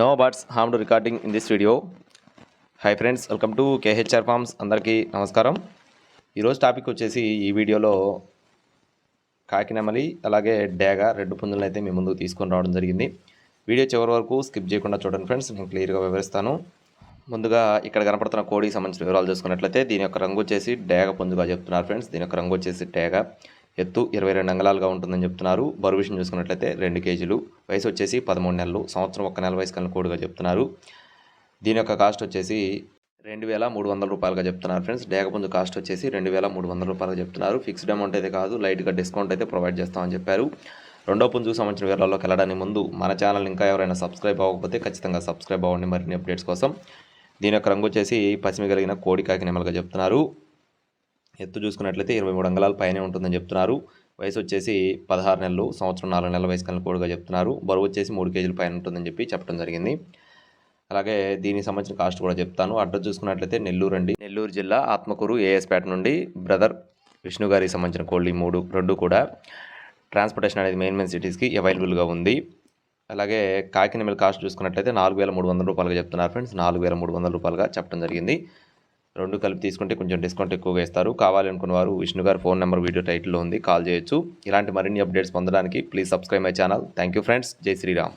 No buts harm to recording in this video. Hi friends welcome to KHR farms అందరికీ నమస్కారం. ఈరోజు topic వచ్చేసి ఈ వీడియోలో కాకినమలి అలాగే డేగ రెండు పుంజులను అయితే మీ ముందుకు తీసుకొని రావడం జరిగింది. వీడియో చివరి వరకు స్కిప్ చేయకుండా చూడండి ఫ్రెండ్స్ నేను క్లియర్గా వివరిస్తాను. ముందుగా ఇక్కడ కనపడుతున్న కోడికి సంబంధించిన వివరాలు చూసుకున్నట్లయితే దీని యొక్క రంగు వచ్చేసి డేగ పుంజుగా చెప్తున్నారు ఫ్రెండ్స్ దీని యొక్క రంగు వచ్చేసి డేగ. ఎత్తు ఇరవై రెండు అంగళాలుగా ఉంటుందని చెప్తున్నారు. బరువు విషయం చూసుకున్నట్లయితే రెండు కేజీలు. వయసు వచ్చేసి పదమూడు నెలలు. సంవత్సరం ఒక్క నెల వయసు కన్నా కోడిగా చెప్తున్నారు. దీని యొక్క కాస్ట్ వచ్చేసి రెండు వేల మూడు వందల రూపాయలుగా చెప్తున్నారు ఫ్రెండ్స్. డేగపుంజు కాస్ట్ వచ్చేసి రెండు వేల మూడు వందల రూపాయలుగా చెప్తున్నారు. ఫిక్స్డ్ అమౌంట్ అయితే కాదు. లైట్గా డిస్కౌంట్ అయితే ప్రొవైడ్ చేస్తామని చెప్పారు. రెండో పుంజుకు సంబంధించిన వివరాల్లోకి వెళ్ళడానికి ముందు మన ఛానల్ ఇంకా ఎవరైనా సబ్స్క్రైబ్ అవ్వకపోతే ఖచ్చితంగా సబ్స్క్రైబ్ అవ్వండి. మరిన్ని అప్డేట్స్ కోసం దీని యొక్క రంగు వచ్చేసి పసిమి కలిగిన కోడి కాకి నెమలుగా చెప్తున్నారు. ఎత్తు చూసుకున్నట్లయితే ఇరవై మూడు అంగళాల పైనే ఉంటుందని చెప్తున్నారు. వయసు వచ్చేసి పదహారు నెలలు సంవత్సరం నాలుగు నెలల వయసు కలిగిన కోడిగా చెప్తున్నారు. బరువు వచ్చేసి మూడు కేజీల పైన ఉంటుందని చెప్పి చెప్పడం జరిగింది. అలాగే దీనికి సంబంధించిన కాస్ట్ కూడా చెప్తాను. అడ్రస్ చూసుకున్నట్లయితే నెల్లూరు అండి. నెల్లూరు జిల్లా ఆత్మకూరు ఏఎస్పేట నుండి బ్రదర్ విష్ణు గారికి సంబంధించిన కోళ్ళు మూడు రెండు కూడా ట్రాన్స్పోర్టేషన్ అనేది మెయిన్ మెయిన్ సిటీస్కి అవైలబుల్గా ఉంది. అలాగే కాకినెమల కాస్ట్ చూసుకున్నట్లయితే నాలుగు వేల మూడు వందల రూపాయలుగా చెప్తున్నారు ఫ్రెండ్స్. నాలుగు వేల మూడు వందల రూపాయలుగా చెప్పడం జరిగింది. రెండు కలిపి తీసుకుంటే కొంచెం డిస్కౌంట్ ఎక్కువగా ఇస్తారు. కావాలనుకున్న వారు విష్ణు గారు ఫోన్ నెంబర్ వీడియో టైటిల్లో ఉంది. కాల్ చేయొచ్చు. ఇలాంటి మరిన్ని అప్డేట్స్ పొందడానికి please subscribe my channel. Thank you friends. జై శ్రీరామ్.